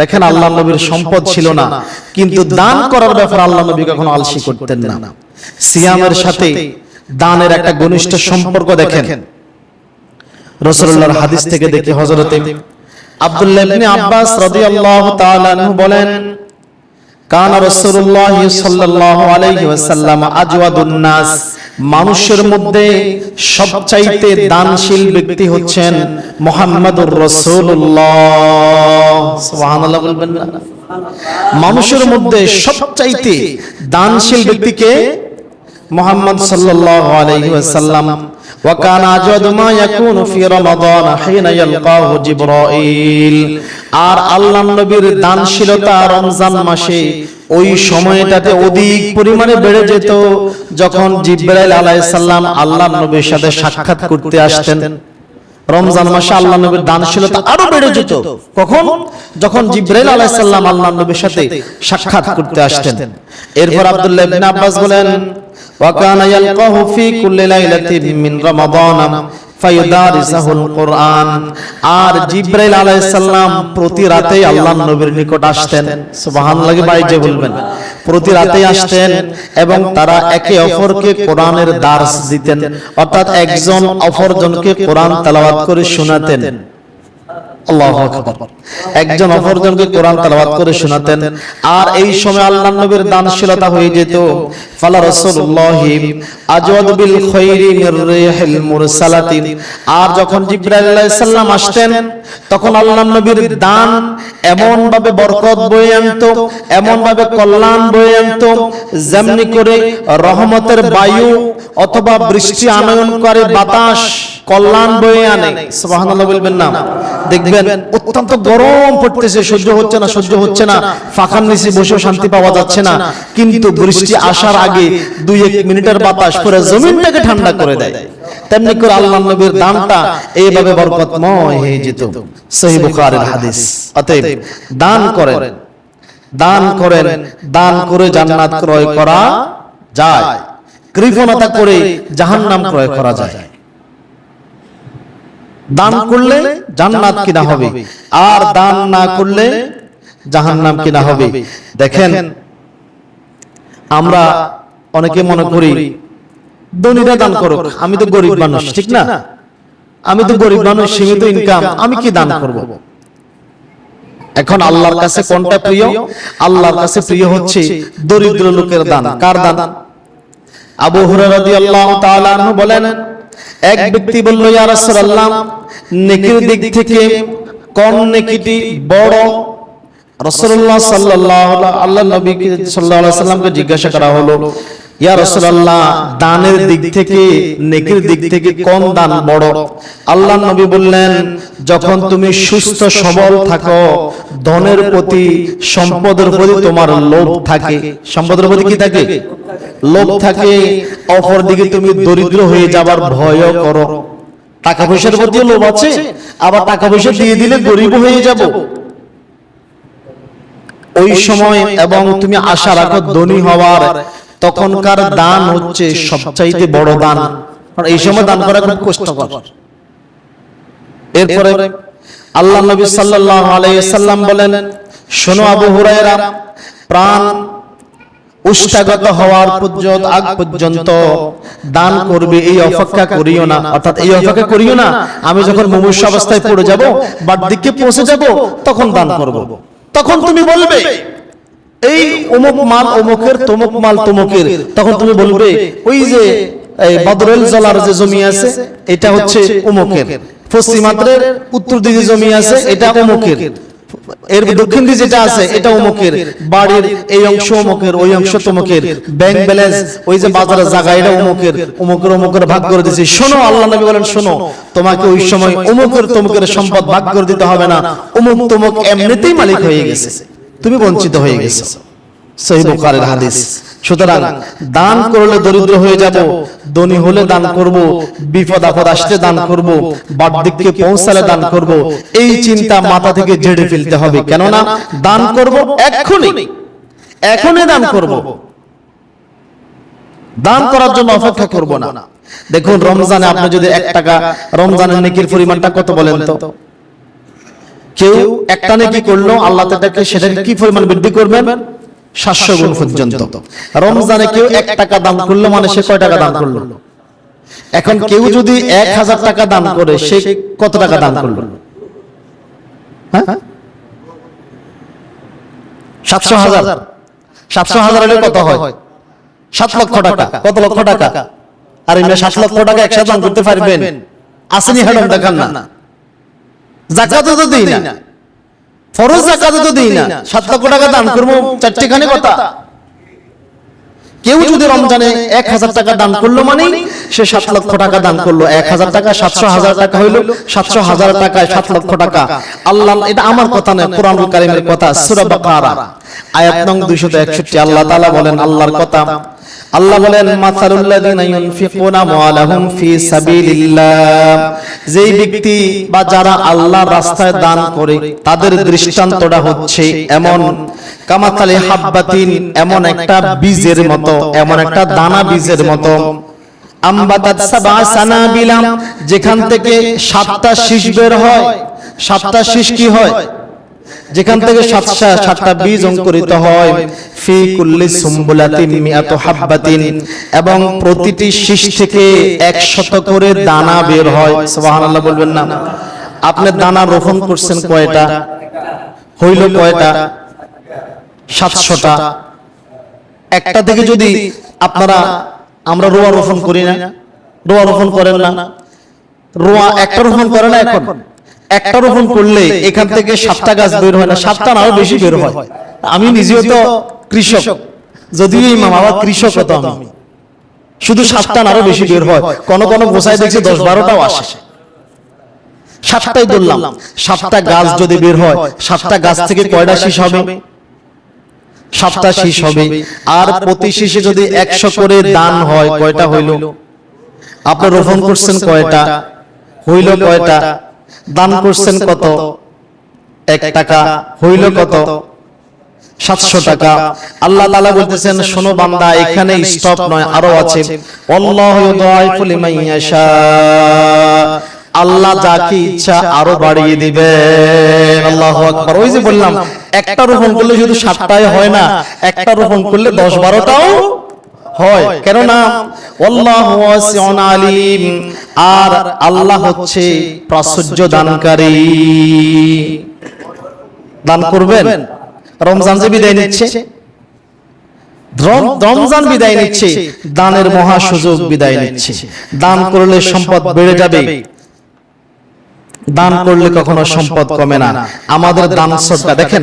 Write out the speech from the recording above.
দেখেন আল্লাহ নবীর সম্পদ ছিল না। কিন্তু দান করার ব্যাপারে আল্লাহ নবী কখনো আলসি করতেন না। সিয়ামের সাথে দানের একটা ঘনিষ্ঠ সম্পর্ক দেখেন। রাসূলুল্লাহর হাদিস থেকে দেখি হযরতে আব্দুল্লাহ ইবনে আব্বাস রাদিয়াল্লাহু তাআলা আনহু বলেন কানা রাসূলুল্লাহ সাল্লাল্লাহু আলাইহি ওয়াসাল্লাম আজওয়াদুন নাস। মানুষের মধ্যে সবচাইতে দানশীল ব্যক্তি হচ্ছেন মোহাম্মদুর রসুল্লাহ সুবহানাল্লাহ বলবেন না। মানুষের মধ্যে সবচাইতে দানশীল ব্যক্তিকে মোহাম্মদ সাল্লাল্লাহু আলাইহি ওয়াসাল্লাম وكان أجود ما يكون في رمضان حين يلقاه جبرائيل আর আল্লাহ নবীর দানশীলতা রমজান মাসে ওই সময়টাতে অধিক পরিমাণে বেড়ে যেত যখন জিব্রাইল আলাইহিস সালাম আল্লাহ নবীর সাথে সাক্ষাৎ করতে আসতেন রমজান মাসে আল্লাহ নবীর দানশীলতা আরো বেড়ে যেত কখন যখন জিব্রাইল আলাইহিস সালাম আল্লাহ নবীর সাথে সাক্ষাৎ করতে আসতেন এরপর আব্দুল্লাহ ইবনে আব্বাস বলেন وكان يلقاه في كل ليلة من رمضان ফায়ুদারিসাহুল কোরআন আর জিব্রাইল আলাইহিস সালাম প্রতি রাতে আল্লাহর নবীর নিকট আসতেন সুবহানাল্লাহ ভাই যে বলবেন প্রতি রাতে আসতেন এবং তারা একে অপরকে কোরআনের দার্স দিতেন অর্থাৎ একজন অপরজনকে কোরআন তেলাওয়াত করে শোনাতেন আল্লাহু একজন অপরজনকে কোরআন তেলাওয়াত করে শোনাতেন আর এই সময় আল্লাহর নবীর দানশীলতা হয়ে যেত। ফালা রাসূলুল্লাহ আজওয়াদ বিল খাইরি মির রিহিল আর যখন জিবরাইল আলাইহিস সালাম আসতেন তখন আল্লাহর নবীর দান এমন ভাবে বরকত বয়ে আনতো এমন ভাবে কল্যাণ বয়ে আনতো যেমনি করে রহমতের বায়ু অথবা বৃষ্টি আনয়নকারী বাতাস কল্যাণ বয়ে আনে। সুবহানাল্লাহ বলবেন না। দেখবেন অত্যন্ত গরম পড়তেছে সহ্য হচ্ছে না সহ্য হচ্ছে না। ফাঁকার নিচে বসেও শান্তি পাওয়া যাচ্ছে না। কিন্তু বৃষ্টি আসার আগে দুই এক মিনিটের বাতাস পুরো জমিনটাকে ঠান্ডা করে দেয়। তেমনি করে আল্লাহ নবীর দানটা এইভাবে বরকতময় হয়ে যেত। সহি বুখারীর হাদিস। অতএব দান করেন। দান করেন। দান করে জান্নাত ক্রয় করা যায়। কৃপণতা করে জাহান্নাম ক্রয় করা যায় দান করলে জান্নাত কিনা হবে। আর দান না করলে জাহান্নাম কিনা হবে। দেখেন আমরা অনেকে মনে করি ধনীরা দান করুক আমি তো গরিব মানুষ ঠিক না? আমি তো গরিব মানুষ সীমিত ইনকাম আমি কি দান করব? এখন আল্লাহর কাছে কোনটা প্রিয়? আল্লাহর কাছে প্রিয় হচ্ছে দরিদ্র লোকের দান। কার দান? আবু হুরায়রা রাদিয়াল্লাহু তাআলা বলেন এক ব্যক্তি বলল ইয়া রাসূলুল্লাহ নেকির দিক থেকে কম নেকিটি বড়? রাসূলুল্লাহ সাল্লাল্লাহু আল্লাহ নবী সাল্লাল্লাহু আলাইহি সাল্লামকে জিজ্ঞাসা করা হলো ইয়া রাসূলুল্লাহ দানের দিক থেকে নেকির দিক থেকে কোন দান বড়? আল্লাহ নবী বললেন যখন তুমি সুস্থ সবল থাকো ধনের প্রতি সম্পদের প্রতি তোমার লোভ থাকে। সম্পদের প্রতি কি থাকে? লোভ থাকে। অপর দিকে তুমি দরিদ্র হয়ে যাবার ভয়ও করো। টাকা পয়সার প্রতি লোভ আছে আবার টাকা পয়সা দিয়ে দিলে গরিব হয়ে যাব। ওই সময় এবং তুমি আশা রাখো ধনী হওয়ার তখনকার দান হচ্ছে সবচাইতে বড় দান। কারণ এই সময় দান করা খুব কষ্টকর। এরপরে আল্লাহ নবী সাল্লাল্লাহু আলাইহি সাল্লাম বলেন শোনো আবু হুরায়রা প্রাণ উষ্টাগত হওয়ার পর্যন্ত আগ পর্যন্ত দান করবে এই অপেক্ষা করিও না। অর্থাৎ এই অপেক্ষা করিও না। আমি যখন মুমূর্ষ অবস্থায় পড়ে যাব দিকে পৌঁছে যাব তখন দান করব। তখন তুমি বলবে এই অমুক মাল অমুকের তমুক মাল তমুকের। তখন তুমি বলবে ওই যে এই বদরুল জলার যে জমি আছে এটা হচ্ছে অমুকের। পশ্চিমাত্রের উত্তর দিকে জমি আছে এটা অমুকের। এর দক্ষিণ দিকে যেটা আছে এটা অমুকের। বাড়ির এই অংশ অমুকের ওই অংশ তমুকের। ব্যাংক ব্যালেন্স ওই যে বাজারের জায়গা এটা অমুকের। অমুকের। অমুকের ভাগ করে দিয়েছি। শোনো আল্লাহ নবী বলেন শোনো। তোমাকে ওই সময় অমুকের তমুকের সম্পদ ভাগ করে দিতে হবে না। অমুক তমুক এমনিতেই মালিক হয়ে গেছে তুমি বঞ্চিত হয়ে গেছো। সহি বুখারীর হাদিস। সুতরাং দান করলে দরিদ্র হয়ে যাব, ধনী হলে দান করব, বিপদ আপদ আসলে দান করব, বার্ধক্যে পৌঁছালে দান করব, এই চিন্তা মাথা থেকে ঝেড়ে ফেলতে হবে। কেননা দান করব এখনই এখনই দান করব। দান করার জন্য অপেক্ষা করব না। দেখুন, রমজানে আপনি যদি এক টাকা, রমজানের নেকির পরিমাণটা কত বলেন তো? কেউ একটা নাকি করল? আল্লাহ তাকে সেটাকে কি পরিমাণ বৃদ্ধি করবেন? সাতশো গুণ পর্যন্ত। রমজানে কেউ এক টাকা দান করল মানে সে কয় টাকা দান করল? এখন কেউ যদি এক হাজার টাকা দান করে সে কত টাকা দান করল? হ্যাঁ? সাতশো হাজার। সাতশো হাজার হলে কত হয়? সাত লক্ষ টাকা। কত লক্ষ টাকা? আর এমনি সাত লক্ষ টাকা একসাথে দান করতে পারবেন? আসেনি হেডম দেখান না। জাকাতও তো দিই না। ফরজ তো দিই না। সাত লক্ষ টাকা দান করব চারটিখানি কথা। কেউ যদি রমজানে এক হাজার টাকা দান করল মানে সে সাত লক্ষ টাকা দান করল। এক হাজার টাকা সাতশো হাজার টাকা হইল সাতশো হাজার টাকায় সাত লক্ষ টাকা। আল্লাহ এটা আমার কথা নয় কোরআন কারিমের কথা। সূরা বাকারা। আয়াত নং 261 আল্লাহ তাআলা বলেন আল্লাহর কথা। আল্লাহ বলেন, মাসালুল্লাযিনা ইউনফিকুনা আমওয়ালাহুম ফি সাবিলিল্লাহ। যেই ব্যক্তি বা যারা আল্লাহর রাস্তায় দান করে, তাদের দৃষ্টান্তটা হচ্ছে এমন কামাতালে হাব্বাতিন এমন একটা বীজের মতো, এমন একটা দানা বীজের মতো। আম্বাতাত সাবা সানাবিলা যেখান থেকে সাতটা শীষ বের হয়, সাতটা শীষ কি হয়? যেখান থেকে সাতটা সাতটা বীজ অঙ্কুরিত হয় ফি কুল্লি সুম্বুলাতিন মিয়াতু হাব্বাতিন এবং প্রতিটি শীষ থেকে 100 করে দানা বের হয়। সুবহানাল্লাহ বলবেন না। আপনি দানা রোপণ করছেন কয়টা? হইল কয়টা? সাতশোটা। একটা থেকে যদি আপনারা আমরা রোয়া রোপণ করি না রোয়া রোপণ করেন না। রোয়া একটা রোপণ করে না এখন। একটা রোপণ করলে এখান থেকে সাতটা গাছ বের হয় না সাতটা আরও বেশি বের হয়। আমি নিজেও তো কৃষক যদিও ইমাম আবার কৃষক হতো আমি। শুধু সাতটা আরও বেশি বের হয়। কোনো কোনো গোসাই দেখছি দশ বারোটাও আসে। সাতটাই ধরলাম। সাতটা গাছ যদি বের হয় সাতটা গাছ থেকে কয়টা শীষ হবে? সাতটা শীষ হবে। আর প্রতি শীষে যদি একশো করে দান হয় কয়টা হইল? আপনি রোপণ করছেন কয়টা হইল কয়টা? দান করছেন কত? এক টাকা হইল কত? সাতশো টাকা। আল্লাহ তালা বলতেছেন শোনো বান্দা এখানে স্টপ নয় আরও আছে। আল্লাহ যাকে ইচ্ছা আরও বাড়িয়ে দিবে আল্লাহু আকবার। ওই যে বললাম একটা রোপণ করলে শুধু সাতটায় হয় না একটা রোপণ করলে দশ বারোটাও হয়। কেননা আল্লাহু ওয়াসিউন আলিম আর আল্লাহ হচ্ছে প্রাচুর্য দানকারী দান করবেন। রমজান যে বিদায় নিচ্ছে। রমজান বিদায় নিচ্ছে। দানের মহা সুযোগ বিদায় নিচ্ছে। দান করলে সম্পদ বেড়ে যাবে। দান করলে কখনো সম্পদ কমে না। আমাদের দান সদকা দেখেন।